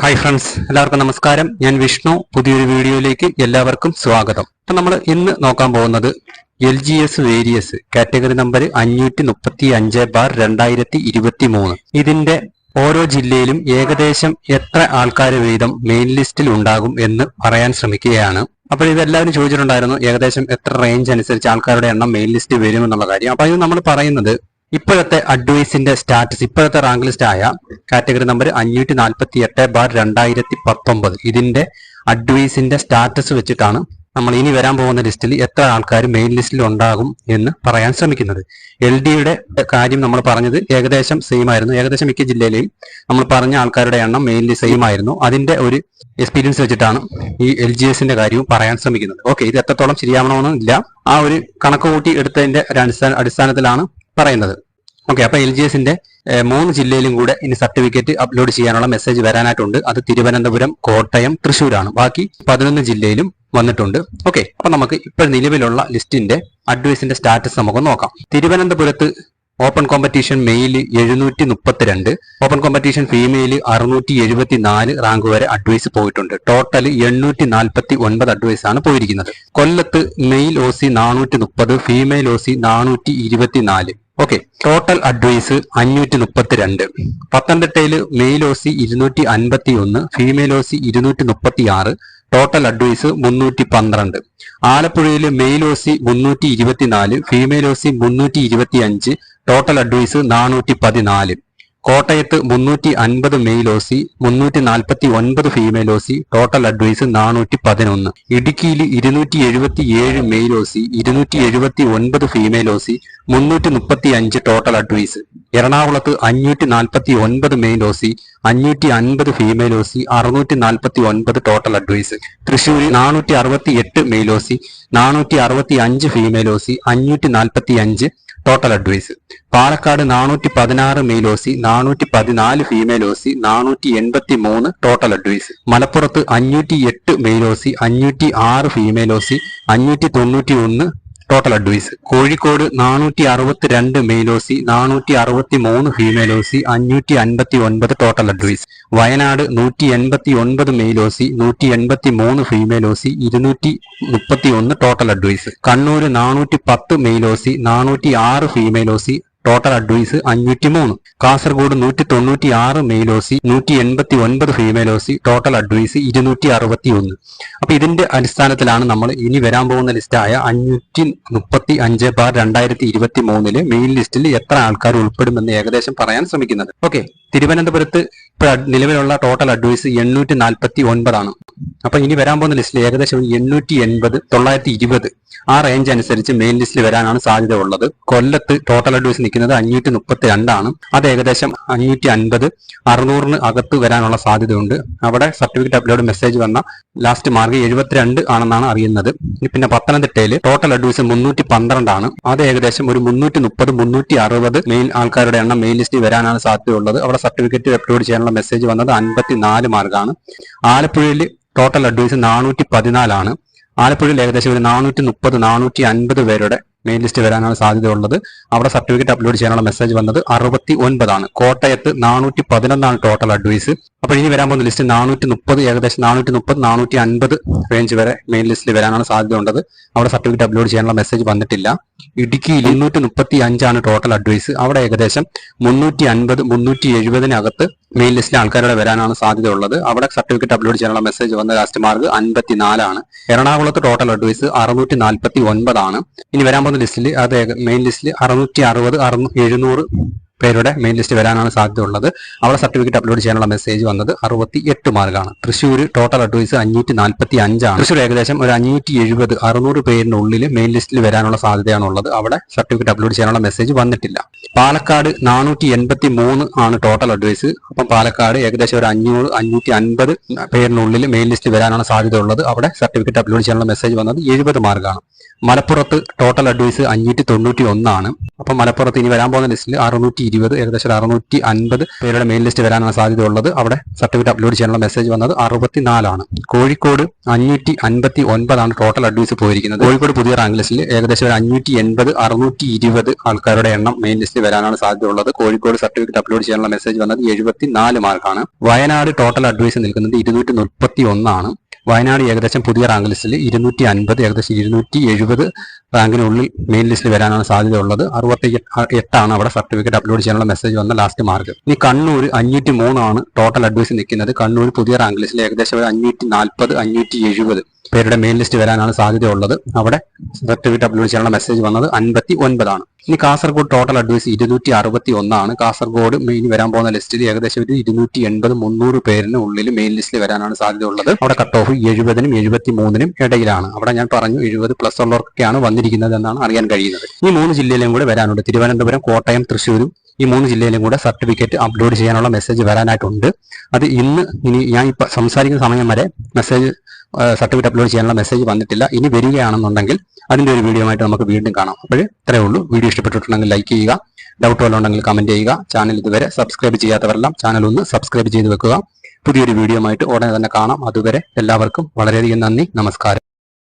Hi friends എല്ലാവർക്കും നമസ്കാരം. ഞാൻ വിഷ്ണു. പുതിയൊരു വീഡിയോയിലേക്ക് എല്ലാവർക്കും സ്വാഗതം. അപ്പൊ നമ്മൾ ഇന്ന് നോക്കാൻ പോകുന്നത് L G S various category number അഞ്ഞൂറ്റി മുപ്പത്തി അഞ്ച് ബാർ രണ്ടായിരത്തി ഇരുപത്തി മൂന്ന് ഇതിന്റെ ഓരോ ജില്ലയിലും ഏകദേശം എത്ര ആൾക്കാർ വീതം മെയിൻ ലിസ്റ്റിൽ ഉണ്ടാകും എന്ന് പറയാൻ ശ്രമിക്കുകയാണ്. അപ്പോൾ ഇതെല്ലാവരും ചോദിച്ചിട്ടുണ്ടായിരുന്നു ഏകദേശം എത്ര റേഞ്ച് അനുസരിച്ച് ആൾക്കാരുടെ എണ്ണം മെയിൻ ലിസ്റ്റ് വരും എന്നുള്ള കാര്യം. അപ്പോൾ ഇത് നമ്മൾ പറയുന്നത് ഇപ്പോഴത്തെ അഡ്വൈസിന്റെ സ്റ്റാറ്റസ് ഇപ്പോഴത്തെ റാങ്ക് ലിസ്റ്റ് ആയ കാറ്റഗറി നമ്പർ അഞ്ഞൂറ്റി നാൽപ്പത്തി എട്ട് ബാർ രണ്ടായിരത്തി പത്തൊമ്പത് ഇതിന്റെ അഡ്വൈസിന്റെ സ്റ്റാറ്റസ് വെച്ചിട്ടാണ് നമ്മൾ ഇനി വരാൻ പോകുന്ന ലിസ്റ്റിൽ എത്ര ആൾക്കാർ മെയിൻ ലിസ്റ്റിൽ ഉണ്ടാകും എന്ന് പറയാൻ ശ്രമിക്കുന്നത്. എൽ ഡിയുടെ കാര്യം നമ്മൾ പറഞ്ഞത് ഏകദേശം സെയിം ആയിരുന്നു. ഏകദേശം മിക്ക ജില്ലയിലെയും നമ്മൾ പറഞ്ഞ ആൾക്കാരുടെ എണ്ണം മെയിൻലി സെയിം ആയിരുന്നു. അതിന്റെ ഒരു എക്സ്പീരിയൻസ് വെച്ചിട്ടാണ് ഈ എൽ ജി എസിന്റെ കാര്യവും പറയാൻ ശ്രമിക്കുന്നത്. ഓക്കെ ഇത് എത്രത്തോളം ശരിയാവണമെന്നില്ല. ആ ഒരു കണക്ക് കൂട്ടി എടുത്തതിന്റെ അടിസ്ഥാന അടിസ്ഥാനത്തിലാണ് പറയുന്നത്. ഓക്കെ അപ്പൊ എൽ ജി എസിന്റെ മൂന്ന് ജില്ലയിലും കൂടെ ഇനി സർട്ടിഫിക്കറ്റ് അപ്ലോഡ് ചെയ്യാനുള്ള മെസ്സേജ് വരാനായിട്ടുണ്ട്. അത് തിരുവനന്തപുരം കോട്ടയം തൃശ്ശൂരാണ്. ബാക്കി പതിനൊന്ന് ജില്ലയിലും വന്നിട്ടുണ്ട്. ഓക്കെ അപ്പൊ നമുക്ക് ഇപ്പോൾ നിലവിലുള്ള ലിസ്റ്റിന്റെ അഡ്വൈസിന്റെ സ്റ്റാറ്റസ് നമുക്ക് നോക്കാം. തിരുവനന്തപുരത്ത് ഓപ്പൺ കോമ്പറ്റീഷൻ മെയിൽ എഴുന്നൂറ്റി മുപ്പത്തിരണ്ട് ഓപ്പൺ കോമ്പറ്റീഷൻ ഫീമെയിൽ അറുന്നൂറ്റി എഴുപത്തി നാല് റാങ്ക് വരെ അഡ്വൈസ് പോയിട്ടുണ്ട്. ടോട്ടൽ എണ്ണൂറ്റി നാൽപ്പത്തി ഒൻപത് അഡ്വൈസ് ആണ് പോയിരിക്കുന്നത്. കൊല്ലത്ത് മെയിൽ ഒ സി നാനൂറ്റി മുപ്പത് ഫീമെയിൽ ഒ സി നാനൂറ്റി ഇരുപത്തിനാല് ഓക്കെ ടോട്ടൽ അഡ്വൈസ് അഞ്ഞൂറ്റി മുപ്പത്തിരണ്ട് പത്തനംതിട്ടയിൽ മെയിൽ ഒ സി ഇരുന്നൂറ്റി അൻപത്തി ഒന്ന് ഫീമെയിൽ ഒ സി ഇരുന്നൂറ്റി മുപ്പത്തി ആറ് ടോട്ടൽ അഡ്വൈസ് മുന്നൂറ്റി പന്ത്രണ്ട് ആലപ്പുഴയിൽ മെയിൽ ഒ സി മുന്നൂറ്റി ഇരുപത്തിനാല് ഫീമെയിൽ ഒ സി മുന്നൂറ്റി ഇരുപത്തി അഞ്ച് ടോട്ടൽ അഡ്വൈസ് നാനൂറ്റി പതിനാല് കോട്ടയത്ത് മുന്നൂറ്റി അൻപത് മെയിൽ മുന്നൂറ്റി നാൽപ്പത്തി ഒൻപത് ഫീമെയിൽ ഒ ടോട്ടൽ അഡ്വൈസ് നാനൂറ്റി പതിനൊന്ന്. ഇടുക്കിയിൽ ഇരുന്നൂറ്റി എഴുപത്തി ഏഴ് മെയിൽ ഇരുന്നൂറ്റി എഴുപത്തി ഒൻപത് ഫീമെയിൽ ഒ സി മുന്നൂറ്റി മുപ്പത്തി അഞ്ച് ടോട്ടൽ അഡ്വൈസ് എറണാകുളത്ത് അഞ്ഞൂറ്റി നാൽപ്പത്തി ഒൻപത് മെയിൽ അഞ്ഞൂറ്റി അൻപത് ഫീമെയിൽ ഒ സി അറുന്നൂറ്റി നാൽപ്പത്തി ഒൻപത് ടോട്ടൽ അഡ്വൈസ് തൃശ്ശൂർ നാനൂറ്റി അറുപത്തി എട്ട് മെയിൽ നാനൂറ്റി അറുപത്തി അഞ്ച് ഫീമെയിൽ ഒ സി അഞ്ഞൂറ്റി നാൽപ്പത്തി അഞ്ച് ടോട്ടൽ അഡ്വൈസ് പാലക്കാട് നാനൂറ്റി പതിനാറ് മെയിൽ ഒ സി നാനൂറ്റി പതിനാല് ഫീമെയിൽ ഒ സി നാനൂറ്റി എൺപത്തി മൂന്ന് ടോട്ടൽ അഡ്വൈസ് മലപ്പുറത്ത് അഞ്ഞൂറ്റി എട്ട് മെയിൽ ഒ സി അഞ്ഞൂറ്റി ആറ് ഫീമെയിൽ ഒ സി അഞ്ഞൂറ്റി തൊണ്ണൂറ്റി ഒന്ന് ടോട്ടൽ അഡ്വൈസ് കോഴിക്കോട് നാനൂറ്റി അറുപത്തി രണ്ട് മെയിലോസി നാനൂറ്റി അറുപത്തി മൂന്ന് ഫീമെയിലോസി അഞ്ഞൂറ്റി അൻപത്തി ഒൻപത് ടോട്ടൽ അഡ്വൈസ് വയനാട് നൂറ്റി എൺപത്തി ഒൻപത് മെയിലോസി നൂറ്റി എൺപത്തി മൂന്ന് ഫീമെയിലോസി ഇരുന്നൂറ്റി മുപ്പത്തി ഒന്ന് ടോട്ടൽ അഡ്വൈസ് കണ്ണൂര് നാനൂറ്റി പത്ത് മെയിലോസി നാനൂറ്റി ആറ് ഫീമെയിലോസി ടോട്ടൽ അഡ്വൈസ് അഞ്ഞൂറ്റി മൂന്ന് കാസർഗോഡ് നൂറ്റി തൊണ്ണൂറ്റി ആറ് മെയിലോസി നൂറ്റി എൺപത്തി ഒൻപത് ഫീമെയിലോസി ടോട്ടൽ അഡ്വൈസ് ഇരുന്നൂറ്റി അറുപത്തി ഒന്ന് അപ്പൊ ഇതിന്റെ അടിസ്ഥാനത്തിലാണ് നമ്മൾ ഇനി വരാൻ പോകുന്ന ലിസ്റ്റായ അഞ്ഞൂറ്റി മുപ്പത്തി അഞ്ച് ബാർ രണ്ടായിരത്തി ഇരുപത്തി മൂന്നിൽ മെയിൻ ലിസ്റ്റിൽ എത്ര ആൾക്കാർ ഉൾപ്പെടുമെന്ന് ഏകദേശം പറയാൻ ശ്രമിക്കുന്നത്. ഓക്കെ തിരുവനന്തപുരത്ത് ഇപ്പൊ നിലവിലുള്ള ടോട്ടൽ അഡ്വൈസ് എണ്ണൂറ്റി നാൽപ്പത്തി ഒൻപതാണ് അപ്പൊ ഇനി വരാൻ പോകുന്ന ലിസ്റ്റിൽ ഏകദേശം എണ്ണൂറ്റി എൺപത് തൊള്ളായിരത്തി ഇരുപത് ആ റേഞ്ച് അനുസരിച്ച് മെയിൻ ലിസ്റ്റിൽ വരാനാണ് സാധ്യത ഉള്ളത് കൊല്ലത്ത് ടോട്ടൽ അഡ്വൈസ് നിൽക്കുന്നത് അഞ്ഞൂറ്റി മുപ്പത്തി രണ്ടാണ് അത് ഏകദേശം അഞ്ഞൂറ്റി അൻപത് അറുന്നൂറിന് അകത്ത് വരാനുള്ള സാധ്യതയുണ്ട്. അവിടെ സർട്ടിഫിക്കറ്റ് അപ്ലോഡ് മെസ്സേജ് വന്ന ലാസ്റ്റ് മാർക്ക് എഴുപത്തിരണ്ട് ആണെന്നാണ് അറിയുന്നത്. പിന്നെ പത്തനംതിട്ടയിൽ ടോട്ടൽ അഡ്വൈസ് മുന്നൂറ്റി പന്ത്രണ്ടാണ് അത് ഏകദേശം ഒരു മുന്നൂറ്റി മുപ്പത് മുന്നൂറ്റി അറുപത് മെയിൻ ആൾക്കാരുടെ എണ്ണം മെയിൻ ലിസ്റ്റിൽ വരാനാണ് സാധ്യതയുള്ളത്. അവിടെ സർട്ടിഫിക്കറ്റ് അപ്ലോഡ് ചെയ്യാനുള്ള മെസ്സേജ് വന്നത് അൻപത്തിനാല് മാർക്കാണ് ആലപ്പുഴയിൽ ടോട്ടൽ അഡ്വൈസ് നാനൂറ്റി പതിനാലാണ് ആലപ്പുഴയിൽ ഏകദേശം ഒരു നാനൂറ്റി മുപ്പത് നാനൂറ്റി അൻപത് പേരുടെ മെയിൻ ലിസ്റ്റ് വരാനാണ് സാധ്യതയുള്ളത്. അവിടെ സർട്ടിഫിക്കറ്റ് അപ്ലോഡ് ചെയ്യാനുള്ള മെസ്സേജ് വന്നത് അറുപത്തി ഒൻപതാണ് കോട്ടയത്ത് നാനൂറ്റി പതിനൊന്നാണ് ടോട്ടൽ അഡ്വൈസ് അപ്പോൾ ഇനി വരാൻ പോകുന്ന ലിസ്റ്റ് നാനൂറ്റി മുപ്പത് ഏകദേശം നാനൂറ്റി മുപ്പത് നാനൂറ്റി അൻപത് റേഞ്ച് വരെ മെയിൻ ലിസ്റ്റിൽ വരാനാണ് സാധ്യത ഉള്ളത് അവിടെ സർട്ടിഫിക്കറ്റ് അപ്ലോഡ് ചെയ്യാനുള്ള മെസ്സേജ് വന്നിട്ടില്ല. ഇടുക്കിയിൽ ഇരുന്നൂറ്റി മുപ്പത്തി അഞ്ചാണ് ടോട്ടൽ അഡ്വൈസ് അവിടെ ഏകദേശം മുന്നൂറ്റി അൻപത് മുന്നൂറ്റി എഴുപതിനകത്ത് മെയിൻ ലിസ്റ്റിലെ ആൾക്കാരുടെ വരാനാണ് സാധ്യത ഉള്ളത് അവിടെ സർട്ടിഫിക്കറ്റ് അപ്ലോഡ് ചെയ്യാനുള്ള മെസ്സേജ് വന്ന ലാസ്റ്റ് മാർക്ക് അൻപത്തിനാലാണ്. എറണാകുളത്ത് ടോട്ടൽ അഡ്വൈസ് അറുന്നൂറ്റി നാൽപ്പത്തി ഒൻപതാണ് ഇനി വരാൻ പോകുന്ന ലിസ്റ്റിൽ അത് മെയിൻ ലിസ്റ്റിൽ അറുന്നൂറ്റി അറുപത് അറുന്നൂ എഴുന്നൂറ് പേരുടെ മെയിൻ ലിസ്റ്റ് വരാനാണ് സാധ്യതയുള്ളത്. അവിടെ സർട്ടിഫിക്കറ്റ് അപ്ലോഡ് ചെയ്യാനുള്ള മെസ്സേജ് വന്നത് അറുപത്തി എട്ട് മാർക്കാണ്. തൃശ്ശൂർ ടോട്ടൽ അഡ്വൈസ് അഞ്ഞൂറ്റി നാൽപ്പത്തി അഞ്ചാണ് തൃശ്ശൂർ ഏകദേശം ഒരു അഞ്ഞൂറ്റി എഴുപത് അറുന്നൂറ് പേരിന്റെ ഉള്ളിൽ മെയിൻ ലിസ്റ്റിൽ വരാനുള്ള സാധ്യതയാണുള്ളത്. അവിടെ സർട്ടിഫിക്കറ്റ് അപ്ലോഡ് ചെയ്യാനുള്ള മെസ്സേജ് വന്നിട്ടില്ല. പാലക്കാട് നാനൂറ്റി എൺപത്തി മൂന്ന് ആണ് ടോട്ടൽ അഡ്വൈസ് അപ്പം പാലക്കാട് ഏകദേശം ഒരു അഞ്ഞൂറ് അഞ്ഞൂറ്റി അൻപത് പേരിനുള്ളിൽ മെയിൻ ലിസ്റ്റ് വരാനാണ് സാധ്യതയുള്ളത്. അവിടെ സർട്ടിഫിക്കറ്റ് അപ്ലോഡ് ചെയ്യാനുള്ള മെസ്സേജ് വന്നത് എഴുപത് മാർക്കാണ്. മലപ്പുറത്ത് ടോട്ടൽ അഡ്വൈസ് അഞ്ഞൂറ്റി തൊണ്ണൂറ്റി ഒന്നാണ് അപ്പം മലപ്പുറത്ത് ഇനി വരാൻ പോകുന്ന ലിസ്റ്റിൽ അറുന്നൂറ്റി ഇരുപത് ഏകദേശം അറുന്നൂറ്റി അൻപത് പേരുടെ മെയിൻ ലിസ്റ്റ് വരാനാണ് സാധ്യതയുള്ളത്. അവിടെ സർട്ടിഫിക്കറ്റ് അപ്ലോഡ് ചെയ്യാനുള്ള മെസ്സേജ് വന്നത് അറുപത്തിനാലാണ്. കോഴിക്കോട് അഞ്ഞൂറ്റി അൻപത്തി ഒൻപതാണ് ടോട്ടൽ അഡ്വൈസ് പോയിരിക്കുന്നത്. കോഴിക്കോട് പുതിയ റാങ്ക് ലിസ്റ്റിൽ ഏകദേശം ഒരു അഞ്ഞൂറ്റി എൺപത് അറുന്നൂറ്റി ഇരുപത് ആൾക്കാരുടെ എണ്ണം മെയിൻ ലിസ്റ്റിൽ വരാനാണ് സാധ്യതയുള്ളത്. കോഴിക്കോട് സർട്ടിഫിക്കറ്റ് അപ്ലോഡ് ചെയ്യാനുള്ള മെസ്സേജ് വന്നത് എഴുപത്തിനാല് മാർക്കാണ് വയനാട് ടോട്ടൽ അഡ്വൈസ് നിൽക്കുന്നത് ഇരുന്നൂറ്റി മുപ്പത്തി ഒന്നാണ് വയനാട് ഏകദേശം പുതിയ റാങ്ക് ലിസ്റ്റിൽ ഇരുന്നൂറ്റി അൻപത് ഏകദേശം ഇരുന്നൂറ്റി എഴുപത് റാങ്കിനുള്ളിൽ മെയിൻ ലിസ്റ്റിൽ വരാനാണ് സാധ്യത ഉള്ളത് അറുപത്തി എട്ടാണ് അവിടെ സർട്ടിഫിക്കറ്റ് അപ്ലോഡ് ചെയ്യാനുള്ള മെസ്സേജ് വന്ന ലാസ്റ്റ് മാർക്ക് ഇനി കണ്ണൂർ അഞ്ഞൂറ്റി മൂന്നാണ് ടോട്ടൽ അഡ്വൈസ് നിൽക്കുന്നത്. കണ്ണൂർ പുതിയ റാങ്ക് ലിസ്റ്റിൽ ഏകദേശം ഒരു അഞ്ഞൂറ്റി നാൽപ്പത് അഞ്ഞൂറ്റി എഴുപത് പേരുടെ മെയിൻ ലിസ്റ്റ് വരാനാണ് സാധ്യതയുള്ളത്. അവിടെ സർട്ടിഫിക്കറ്റ് അപ്ലോഡ് ചെയ്യാനുള്ള മെസ്സേജ് വന്നത് അൻപത്തി ഒൻപതാണ് ഇനി കാസർഗോഡ് ടോട്ടൽ അഡ്വൈസ് ഇരുന്നൂറ്റി അറുപത്തി ഒന്നാണ് കാസർഗോഡ് മെയിൻ വരാൻ പോകുന്ന ലിസ്റ്റിൽ ഏകദേശം ഒരു ഇരുന്നൂറ്റി എൺപത് മുന്നൂറ് പേരിന് ഉള്ളിൽ മെയിൻ ലിസ്റ്റിൽ വരാനാണ് സാധ്യതയുള്ളത്. അവിടെ കട്ട് ഓഫ് എഴുപതിനും എഴുപത്തി മൂന്നിനും ഇടയിലാണ്. അവിടെ ഞാൻ പറഞ്ഞു എഴുപത് പ്ലസ് ഉള്ളവർക്കൊക്കെയാണ് വന്നിരിക്കുന്നത് എന്നാണ് അറിയാൻ കഴിയുന്നത്. ഈ മൂന്ന് ജില്ലയിലും കൂടെ വരാനുണ്ട്. തിരുവനന്തപുരം കോട്ടയം തൃശ്ശൂരും ഈ മൂന്ന് ജില്ലയിലും കൂടെ സർട്ടിഫിക്കറ്റ് അപ്ലോഡ് ചെയ്യാനുള്ള മെസ്സേജ് വരാനായിട്ടുണ്ട്. അത് ഇന്ന് ഇനി ഞാൻ ഇപ്പൊ സംസാരിക്കുന്ന സമയം വരെ മെസ്സേജ് സർട്ടിഫിക്കറ്റ് അപ്ലോഡ് ചെയ്യാനുള്ള മെസ്സേജ് വന്നിട്ടില്ല. ഇനി വരികയാണെന്നുണ്ടെങ്കിൽ അതിന്റെ ഒരു വീഡിയോ ആയിട്ട് നമുക്ക് വീണ്ടും കാണാം. അപ്പോൾ ഇത്രയേ ഉള്ളൂ. വീഡിയോ ഇഷ്ടപ്പെട്ടിട്ടുണ്ടെങ്കിൽ ലൈക്ക് ചെയ്യുക. ഡൗട്ട് വല്ലതും കമന്റ് ചെയ്യുക. ചാനൽ ഇതുവരെ സബ്സ്ക്രൈബ് ചെയ്യാത്തവരെല്ലാം ചാനൽ ഒന്ന് സബ്സ്ക്രൈബ് ചെയ്ത് വെക്കുക. പുതിയൊരു വീഡിയോ ആയിട്ട് ഉടനെ തന്നെ കാണാം. അതുവരെ എല്ലാവർക്കും വളരെയധികം നന്ദി. നമസ്കാരം.